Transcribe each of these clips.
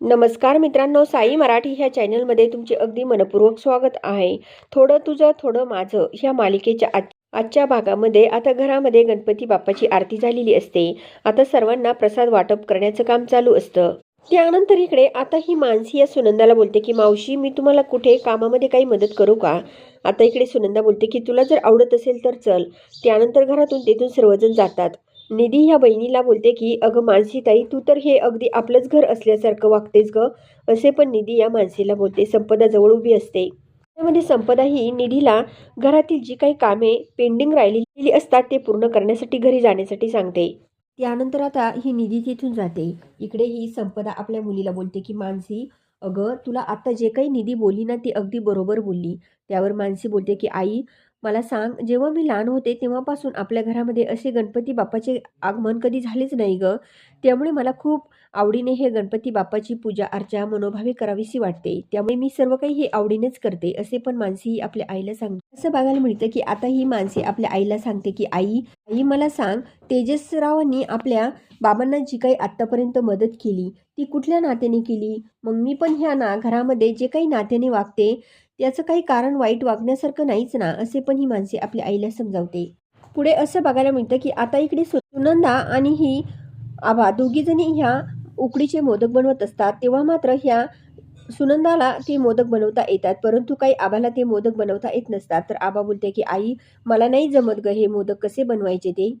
नमस्कार मित्रांनो साई मराठी ह्या चॅनलमध्ये तुमचे अगदी मनपूर्वक स्वागत आहे. थोडं तुझं थोडं माझं ह्या मालिकेच्या आज आजच्या भागामध्ये आता घरामध्ये गणपती बाप्पाची आरती झालेली असते. आता सर्वांना प्रसाद वाटप करण्याचं काम चालू असतं. त्यानंतर इकडे आता ही मानसी या सुनंदाला बोलते की मावशी मी तुम्हाला कुठे कामामध्ये काही मदत करू का? आता इकडे सुनंदा बोलते की तुला जर आवडत असेल तर चल. त्यानंतर घरातून तेथून सर्वजण जातात. निधी ह्या बहिणीला बोलते की अगं मानसी ताई तू तर हे अगदी आपलंच घर असल्यासारखं वागतेस ग असे पण निधी या मानसीला बोलते. संपदा जवळ उभी असते. त्यामध्ये संपदा ही निधीला घरातील जी काही कामे पेंडिंग राहिलेली असतात ते पूर्ण करण्यासाठी घरी जाण्यासाठी सांगते. त्यानंतर आता ही निधी तिथून जाते. इकडे ही संपदा आपल्या मुलीला बोलते की मानसी अगं तुला आता जे काही निधी बोलली ना ती अगदी बरोबर बोलली. त्यावर मानसी बोलते की आई मला सांग जेव्हा मी लहान होते तेव्हापासून आपल्या घरामध्ये असे गणपती बाप्पाचे आगमन कधी झालेच नाही ग. त्यामुळे मला खूप आवडीने हे गणपती बाप्पाची पूजा अर्चा मनोभावे करावीशी वाटते. त्यामुळे मी सर्व काही हे आवडीनेच करते असे पण मानसी ही आपल्या आईला सांगते. असं बघायला मिळतं की आता ही मानसी आपल्या आईला सांगते की आई आई मला सांग तेजसरावांनी आपल्या बाबांना जी काही आत्तापर्यंत मदत केली ती कुठल्या नात्याने केली? मग मी पण ह्या ना घरामध्ये जे काही नात्याने वागते त्याचं काही कारण वाईट वागण्यासारखं नाहीच ना असे पण ही माणसे आपल्या आईला समजावते. पुढे असं बघायला मिळतं की आता इकडे सुनंदा आणि ही आभा दोघीजणी ह्या उकडीचे मोदक बनवत असतात. तेव्हा मात्र ह्या सुनंदाला ते मोदक बनवता येतात परंतु काही आबाला ते मोदक बनवता येत नसतात. तर आबा बोलते की आई मला नाही जमत ग हे मोदक कसे बनवायचे ते?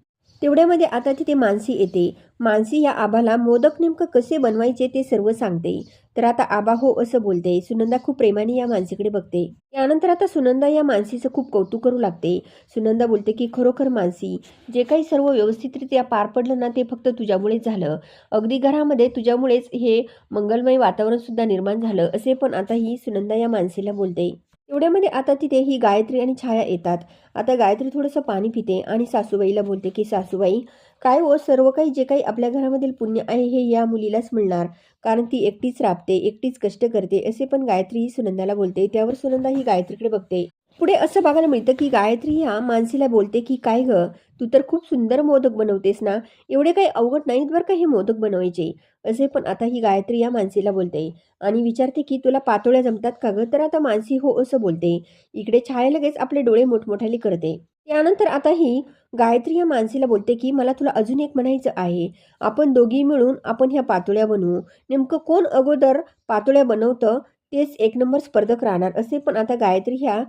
तेवढ्यामध्ये आता तिथे मानसी येते. मानसी या आबाला मोदक नेमकं कसे बनवायचे ते सर्व सांगते. तर आता आबा हो असं बोलते. सुनंदा खूप प्रेमाने या मानसीकडे बघते. त्यानंतर आता सुनंदा या मानसीचं खूप कौतुक करू लागते. सुनंदा बोलते की खरोखर मानसी जे काही सर्व व्यवस्थितरित्या पार पडलं ना ते फक्त तुझ्यामुळेच झालं. अगदी घरामध्ये तुझ्यामुळेच हे मंगलमय वातावरण सुद्धा निर्माण झालं. असे पण आता ही सुनंदा या मानसीला बोलते. एवढ्यामध्ये आता तिथे ही गायत्री आणि छाया येतात. आता गायत्री थोडंसं पाणी पिते आणि सासूबाईला बोलते की सासूबाई काय हो? सर्व काही जे काही आपल्या घरामधील पुण्य आहे हे या मुलीलाच मिळणार. कारण ती एकटीच राबते एकटीच कष्ट करते असे पण गायत्री ही सुनंदाला बोलते. त्यावर सुनंदा ही गायत्रीकडे बघते. पुढे असं बघायला मिळतं की गायत्री ह्या मानसीला बोलते की काय ग? तू तर खूप सुंदर मोदक बनवतेस ना? एवढे काही अवघड नाहीत बरं का हे मोदक बनवायचे? असे पण आता ही गायत्री या मानसीला बोलते. आणि विचारते की तुला पातोळ्या जमतात का ग? तर आता मानसी हो असं बोलते. इकडे छाया लगेच आपले डोळे मोठमोठाली करते. त्यानंतर आता ही गायत्री या मानसीला बोलते की मला तुला अजून एक म्हणायचं आहे. आपण दोघी मिळून आपण ह्या पातोळ्या बनवू. नेमकं कोण अगोदर पातोळ्या बनवतं? तेच एक नंबर स्पर्धक राहणार. असे पण आता गायत्री ह्या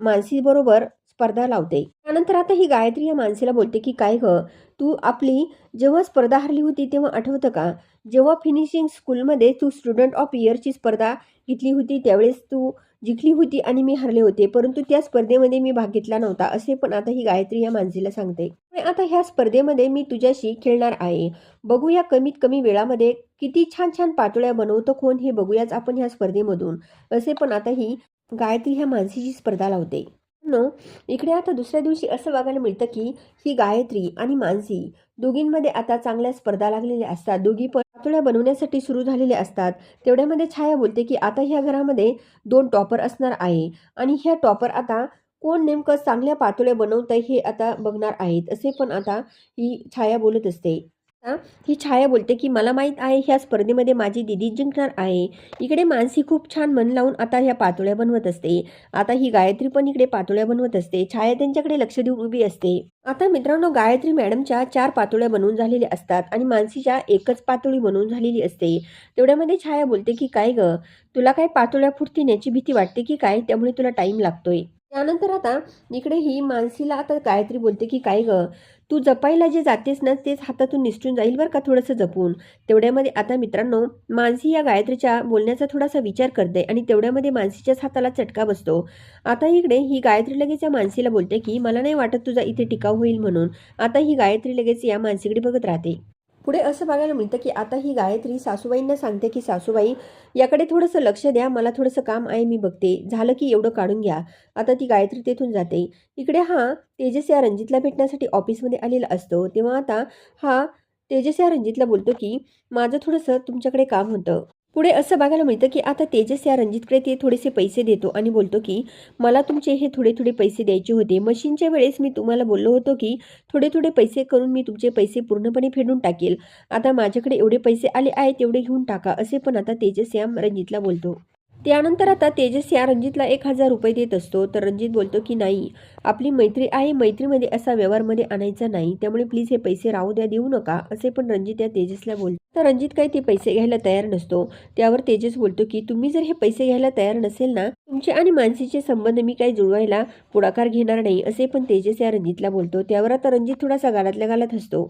मानसीबरोबर स्पर्धा लावते. त्यानंतर आता ही गायत्री या मानसीला बोलते की काय ग तू आपली जेव्हा स्पर्धा हरली होती तेव्हा आठवतं का? जेव्हा फिनिशिंग स्कूलमध्ये तू स्टुडंट ऑफ इयरची स्पर्धा घेतली होती त्यावेळेस तू जिंकली होती आणि मी हरले होते परंतु त्या स्पर्धेमध्ये मी भाग घेतला नव्हता असे पण आता ही गायत्री या मानसीला सांगते. आता ह्या स्पर्धेमध्ये मी तुझ्याशी खेळणार आहे. बघूया कमीत कमी वेळामध्ये किती छान छान पातोळ्या बनवतो कोण हे बघूयाच आपण ह्या स्पर्धेमधून असे पण आता ही गायत्री ह्या मानसीची स्पर्धा लावते. नो इकडे आता दुसऱ्या दिवशी असं बघायला मिळतं की ही गायत्री आणि मानसी दोघींमध्ये आता चांगल्या स्पर्धा लागलेल्या असतात. दोघी पण पातोळ्या बनवण्यासाठी सुरू झालेल्या असतात. तेवढ्यामध्ये छाया बोलते की आता ह्या घरामध्ये दोन टॉपर असणार आहे आणि ह्या टॉपर आता कोण नेमकं चांगल्या पातोळ्या बनवतं हे आता बघणार आहेत असे पण आता ही छाया बोलत असते. ही छाया बोलते की मला माहीत आहे ह्या स्पर्धेमध्ये माझी दिदी जिंकणार आहे. इकडे मानसी खूप छान मन लावून आता ह्या पातोळ्या बनवत असते. आता ही गायत्री पण इकडे पातोळ्या बनवत असते. छाया त्यांच्याकडे लक्ष देऊन उभी असते. आता मित्रांनो गायत्री मॅडमच्या चार पातोळ्या बनवून झालेल्या असतात आणि मानसीच्या एकच पातोळी बनवून झालेली असते. तेवढ्यामध्ये छाया बोलते की काय ग? तुला काय पातोळ्या फुटती भीती वाटते की काय? त्यामुळे तुला टाईम लागतोय. त्यानंतर आता इकडे ही मानसीला आता गायत्री बोलते की काय गं तू जपायला जे जातेस ना तेच हातातून निसटून जाईल बरं का थोडंसं जपून? तेवढ्यामध्ये आता मित्रांनो मानसी या गायत्रीच्या बोलण्याचा थोडासा विचार करते आणि तेवढ्यामध्ये मानसीच्याच हाताला चटका बसतो. आता इकडे ही गायत्री लगेच या मानसीला बोलते की मला नाही वाटत तुझा इथे टिकाव होईल म्हणून. आता ही गायत्री लगेच या मानसीकडे बघत राहते. पुढे असं बघायला मिळतं की आता ही गायत्री सासूबाईंना सांगते की सासूबाई याकडे थोडंसं लक्ष द्या मला थोडंसं काम आहे मी बघते. झालं की एवढं काढून घ्या. आता ती गायत्री तेथून जाते. इकडे हा तेजस या रणजितला भेटण्यासाठी ऑफिसमध्ये आलेला असतो. तेव्हा आता हा तेजस या रणजितला बोलतो की माझं थोडंसं तुमच्याकडे काम होतं. पुढे असं बघायला मिळतं की आता तेजस या रणजितकडे ते थोडेसे पैसे देतो आणि बोलतो की मला तुमचे हे थोडे थोडे पैसे द्यायचे होते. मशीनच्या वेळेस मी तुम्हाला बोललो होतो की थोडे थोडे पैसे करून मी तुमचे पैसे पूर्णपणे फेडून टाकेल. आता माझ्याकडे एवढे पैसे आले आहेत तेवढे घेऊन टाका. असे पण आता तेजस या रणजितला बोलतो. त्यानंतर आता तेजस या रणजितला एक हजार रुपये देत असतो. तर रणजित बोलतो की नाही आपली मैत्री आहे. मैत्रीमध्ये असा व्यवहारमध्ये आणायचा नाही. त्यामुळे प्लीज हे पैसे राहू द्या देऊ नका. असे पण रणजित या तेजसला बोलतो. तर रणजित काही ते पैसे घ्यायला तयार नसतो. त्यावर तेजस बोलतो की तुम्ही जर हे पैसे घ्यायला तयार नसेल ना तुमचे आणि मानसीचे संबंध मी काही जुळवायला पुढाकार घेणार नाही. असे पण तेजस या रणजितला बोलतो. त्यावर आता रणजित थोडासा गालातल्या गालात हसतो.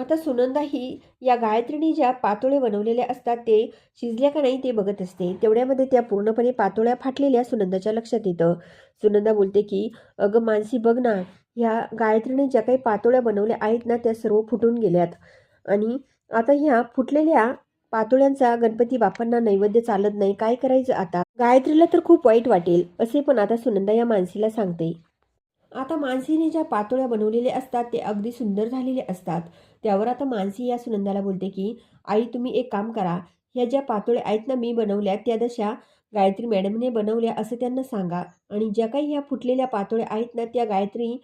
आता सुनंदा ही या गायत्रीने ज्या पातोळे बनवलेल्या असतात ते शिजल्या का नाही ते बघत असते. तेवढ्यामध्ये त्या पूर्णपणे पातोळ्या फाटलेल्या सुनंदाच्या लक्षात येतं. सुनंदा बोलते की अगं मानसी बघ ना ह्या गायत्रीने ज्या काही पातोळ्या बनवल्या आहेत ना त्या सर्व फुटून गेल्यात. आणि आता ह्या फुटलेल्या पातोळ्यांचा गणपती बाप्पांना नैवेद्य चालत नाही. काय करायचं आता? गायत्रीला तर खूप वाईट वाटेल असे पण आता सुनंदा या मानसीला सांगते. आता मानसीने ज्या पातोळ्या बनवलेल्या असतात ते अगदी सुंदर झालेले असतात. त्यावर आता मानसी या सुनंदाला बोलते की आई तुम्ही एक काम करा. ह्या ज्या पातोळ्या आहेत ना मी बनवल्या त्या दशा गायत्री मॅडमने बनवल्या असं त्यांना सांगा. आणि ज्या काही ह्या फुटलेल्या पातोळ्या आहेत ना त्या गायत्री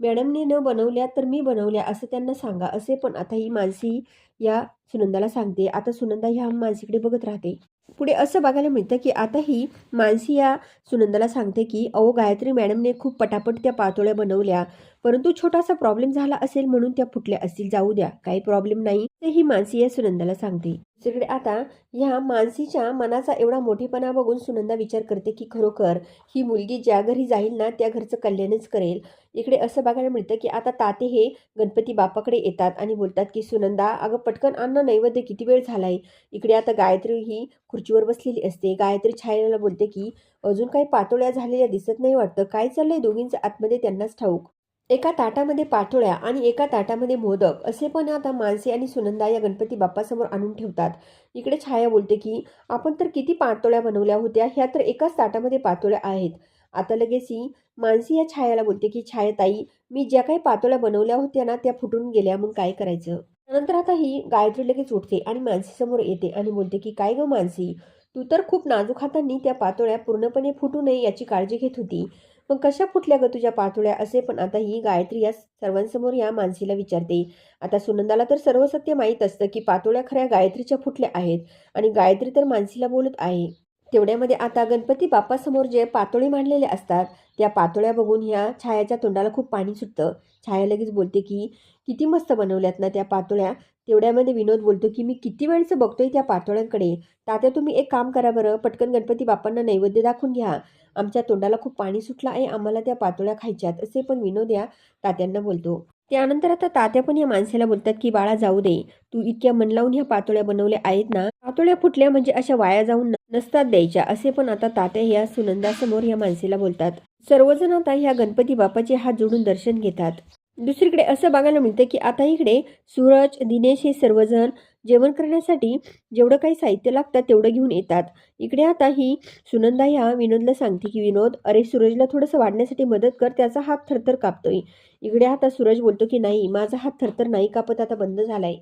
मॅडमने न बनवल्या तर मी बनवल्या असं त्यांना सांगा. असे पण आता ही मानसी या सुनंदाला सांगते. आता सुनंदा ह्या मानसीकडे बघत राहते. पुढे असं बघायला मिळतं की आता ही मानसी या सुनंदाला सांगते की अहो गायत्री मॅडमने खूप पटापट त्या पातोळ्या बनवल्या. परंतु छोटासा प्रॉब्लेम झाला असेल म्हणून त्या फुटल्या असतील. जाऊ द्या काही प्रॉब्लेम नाही ते ही मानसी या सुनंदाला सांगते. दुसरीकडे आता ह्या मानसीच्या मनाचा एवढा मोठेपणा बघून सुनंदा विचार करते की खरोखर ही मुलगी ज्या घरी जाईल ना त्या घरचं कल्याणच करेल. इकडे असं बघायला मिळतं की आता ताते हे गणपती बापाकडे येतात आणि बोलतात की सुनंदा अगं पटकन अन्न नैवेद्य किती वेळ झालाय? इकडे आता गायत्री ही खुर्चीवर बसलेली असते. गायत्री छायाला बोलते की अजून काही पातोळ्या झालेल्या दिसत नाही वाटतं. काय चाललंय दोघींचं आतमध्ये त्यांनाच ठाऊक. एका ताटामध्ये पातोळ्या आणि एका ताटामध्ये मोदक असे पण आता माणसे आणि सुनंदा या गणपती बाप्पासमोर आणून ठेवतात. इकडे छाया बोलते की आपण तर किती पातोळ्या बनवल्या होत्या. ह्या तर एकाच ताटामध्ये पातोळ्या आहेत. आता लगेच ही मानसी या छायाला बोलते की छायाताई मी ज्या काही पातोळ्या बनवल्या होत्या ना त्या फुटून गेल्या मग काय करायचं? नंतर आता ही गायत्री लगेच उठते आणि मानसी समोर येते आणि बोलते की काय ग मानसी तू तर खूप नाजूक हातांनी त्या पातोळ्या पूर्णपणे फुटू नये याची काळजी घेत होती. मग कशा फुटल्या ग तुझ्या पातोळ्या? असे पण आता ही गायत्री या सर्वांसमोर या मानसीला विचारते. आता सुनंदाला तर सर्व सत्य माहीत असतं की पातोळ्या खऱ्या गायत्रीच्या फुटल्या आहेत आणि गायत्री तर मानसीला बोलत आहे. तेवढ्यामध्ये आता गणपती बाप्पासमोर जे पातोळे मांडलेले असतात त्या पातोळ्या बघून ह्या छायाच्या तोंडाला खूप पाणी सुटतं. छाया लगेच बोलते की किती मस्त बनवल्यात ना त्या पातोळ्या. तेवढ्यामध्ये विनोद बोलतो की मी किती वेळचं बघतोय त्या पातोळ्यांकडे. तात्या तुम्ही एक काम करा बरं पटकन गणपती बाप्पांना नैवेद्य दाखवून घ्या. आमच्या तोंडाला खूप पाणी सुटलं आहे आम्हाला त्या पातोळ्या खायच्यात. असे पण विनोद या तात्यांना बोलतो. त्यानंतर आता तात्या पण या माणसाला बोलतात की बाळा जाऊ दे. तू इतक्या मन लावून ह्या पातोळ्या बनवल्या आहेत ना पातोळ्या फुटल्या म्हणजे अशा वाया जाऊन नसतात द्यायच्या. असे पण आता तात्या या सुनंदासमोर या माणसेला बोलतात. सर्वजण आता ह्या गणपती बाप्पाचे हात जोडून दर्शन घेतात. दुसरीकडे असं बघायला मिळतं की आता इकडे सूरज दिनेश हे सर्वजण जेवण करण्यासाठी जेवढं काही साहित्य लागतं तेवढं घेऊन येतात. इकडे आता ही सुनंदा ह्या विनोदला सांगते की विनोद अरे सूरजला थोडंसं वाढण्यासाठी मदत कर त्याचा हात थरथर कापतोय. इकडे आता सूरज बोलतो की नाही माझा हात थरथर नाही कापत आता बंद झालाय.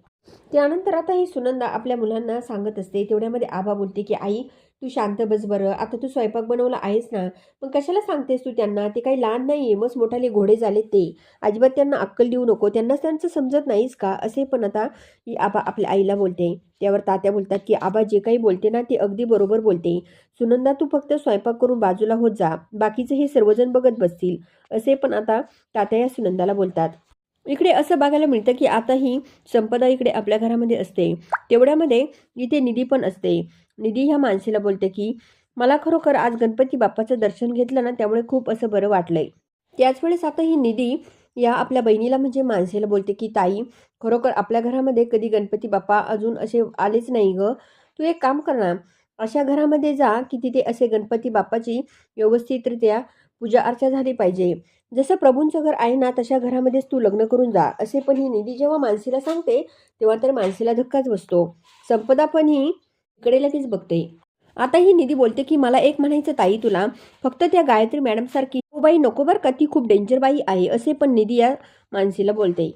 त्यानंतर आता ही सुनंदा आपल्या मुलांना सांगत असते. तेवढ्यामध्ये आबा बोलते की आई तू शांत बस बरं. आता तू स्वयंपाक बनवला आहेस ना? मग कशाला सांगतेस तू त्यांना? ते काही लहान नाही आहे मस्त मोठाले घोडे झालेत ते. अजिबात त्यांना अक्कल देऊ नको. त्यांना त्यांचं समजत नाहीस का? असे पण आता ही आबा आपल्या आईला बोलते. त्यावर तात्या बोलतात की आबा जे काही बोलते ना ते अगदी बरोबर बोलते. सुनंदा तू फक्त स्वयंपाक करून बाजूला होत जा. बाकीचे हे सर्वजण बघत बसतील. असे पण आता तात्या या सुनंदाला बोलतात. इकडे असं बघायला मिळतं की आता ही संपदा इकडे आपल्या घरामध्ये असते. तेवढ्यामध्ये इथे निधी पण असते. निधी ह्या माणसेला बोलते की मला खरोखर आज गणपती बाप्पाचं दर्शन घेतलं ना त्यामुळे खूप असं बरं वाटलंय. त्याच वेळेस आता ही निधी या आपल्या बहिणीला म्हणजे माणसेला बोलते की ताई खरोखर आपल्या घरामध्ये कधी गणपती बाप्पा अजून असे आलेच नाही ग. तू एक काम कर ना अशा घरामध्ये जा की तिथे असे गणपती बाप्पाची व्यवस्थितरित्या पूजा अर्चा झाली पाहिजे. जसं प्रभूंचं घर आहे ना तशा घरामध्येच तू लग्न करून जा असे पण ही निधी जेव्हा मानसीला सांगते तेव्हा तर मानसीला धक्काच बसतो. संपदा पण ही इकडे लगेच बघते. आता ही निधी बोलते की मला एक म्हणायचं ताई तुला फक्त त्या गायत्री मॅडमसारखी "हो बाई नको बरं का ती खूप डेंजर बाई आहे असे पण निधी या मानसीला बोलते.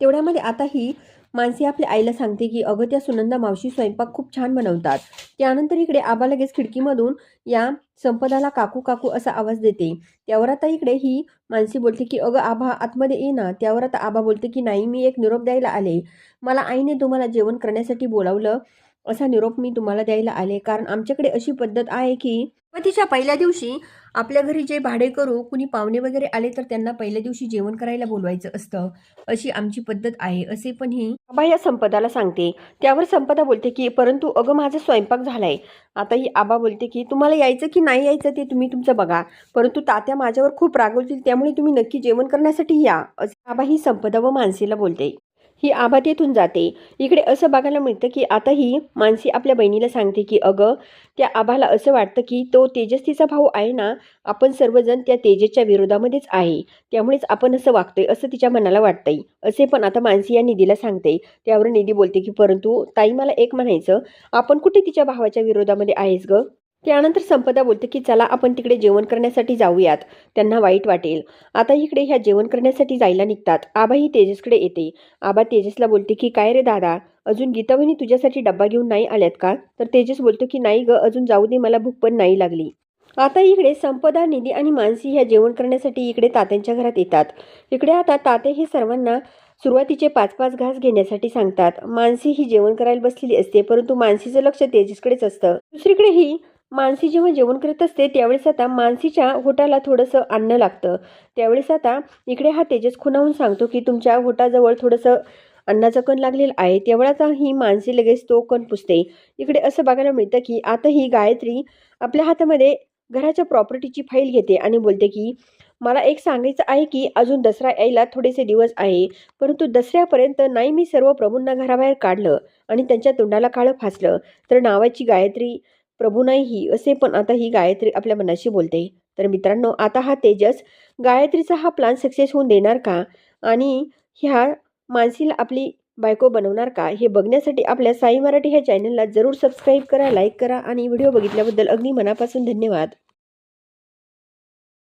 तेवढ्यामध्ये आता ही मानसी आपल्या आईला सांगते की अगं त्या सुनंदा मावशी स्वयंपाक खूप छान बनवतात. त्यानंतर इकडे आबा लगेच खिडकीमधून या संपदाला काकू काकू असा आवाज देते. त्यावर आता इकडे ही मानसी बोलते की अगं आबा आतमध्ये ये ना. त्यावर आता आबा बोलते की नाही मी एक निरोप द्यायला आले. मला आईने तुम्हाला जेवण करण्यासाठी बोलावलं. असा निरोप मी तुम्हाला द्यायला आले. कारण आमच्याकडे अशी पद्धत आहे की गणपतीच्या पहिल्या दिवशी आपल्या घरी जे भाडे करू कुणी पाहुणे वगैरे आले तर त्यांना पहिल्या दिवशी जेवण करायला बोलवायचं असतं. अशी आमची पद्धत आहे असे पण ही आबा या संपदाला सांगते. त्यावर संपदा बोलते की परंतु अगं माझा स्वयंपाक झालाय. आता ही आबा बोलते की तुम्हाला यायचं की नाही यायचं ते तुम्ही तुमचं बघा. परंतु तात्या माझ्यावर खूप रागवतील त्यामुळे तुम्ही नक्की जेवण करण्यासाठी या. असे आबा ही संपदा व मानसीला बोलते. ही आभा तेथून जाते. इकडे असं बघायला मिळतं की आताही मानसी आपल्या बहिणीला सांगते की अगं त्या आभाला असं वाटतं की तो तेजस तिचा भाऊ आहे ना आपण सर्वजण त्या तेजसच्या विरोधामध्येच आहे. त्यामुळेच आपण असं वागतोय असं तिच्या मनाला वाटतंय. असे पण आता मानसी या निधीला सांगते. त्यावर निधी बोलते की परंतु ताई मला एक म्हणायचं. आपण कुठे तिच्या भावाच्या विरोधामध्ये आहेस ग? त्यानंतर संपदा बोलते की चला आपण तिकडे जेवण करण्यासाठी जाऊयात. त्यांना वाईट वाटेल. आता इकडे ह्या जेवण करण्यासाठी जायला निघतात. आबा ही तेजसकडे येते. आबा तेजसला बोलते की काय रे दादा अजून गीतावहिनी तुझ्यासाठी डब्बा घेऊन नाही आल्यात का? तर तेजस बोलतो की नाही ग अजून जाऊ दे मला भूक पण नाही लागली. आता इकडे संपदा निधी आणि मानसी ह्या जेवण करण्यासाठी इकडे तात्यांच्या घरात येतात. इकडे आता ताते हे सर्वांना सुरुवातीचे पाच पाच घास घेण्यासाठी सांगतात. मानसी ही जेवण करायला बसलेली असते परंतु मानसीचं लक्ष तेजसकडेच असतं. दुसरीकडे ही मानसी जेव्हा जेवण करत असते त्यावेळेस आता मानसीच्या होटाला थोडंसं अन्न लागतं. त्यावेळेस आता इकडे हा तेजस खुनावून सांगतो की तुमच्या होटाजवळ थोडंसं अन्नाचं कण लागलेलं आहे. तेवढाच ही मानसी लगेच तो कण पुसते. इकडे असं बघायला मिळतं की आता ही गायत्री आपल्या हातामध्ये घराच्या प्रॉपर्टीची फाईल घेते आणि बोलते की मला एक सांगायचं आहे की अजून दसरा यायला थोडेसे दिवस आहे परंतु दसऱ्यापर्यंत नाही मी सर्व प्रभूंना घराबाहेर काढलं आणि त्यांच्या तोंडाला काळं फासलं. तर नावाची गायत्री प्रभू नाही ही असे पण आता ही गायत्री आपल्या मनाशी बोलते. तर मित्रांनो आता हा तेजस गायत्रीचा हा प्लान सक्सेस होऊन देणार का? आणि ह्या मानसीला आपली बायको बनवणार का? हे बघण्यासाठी आपल्या साई मराठी ह्या चॅनलला जरूर सबस्क्राईब करा लाईक करा आणि व्हिडिओ बघितल्याबद्दल अगदी मनापासून धन्यवाद.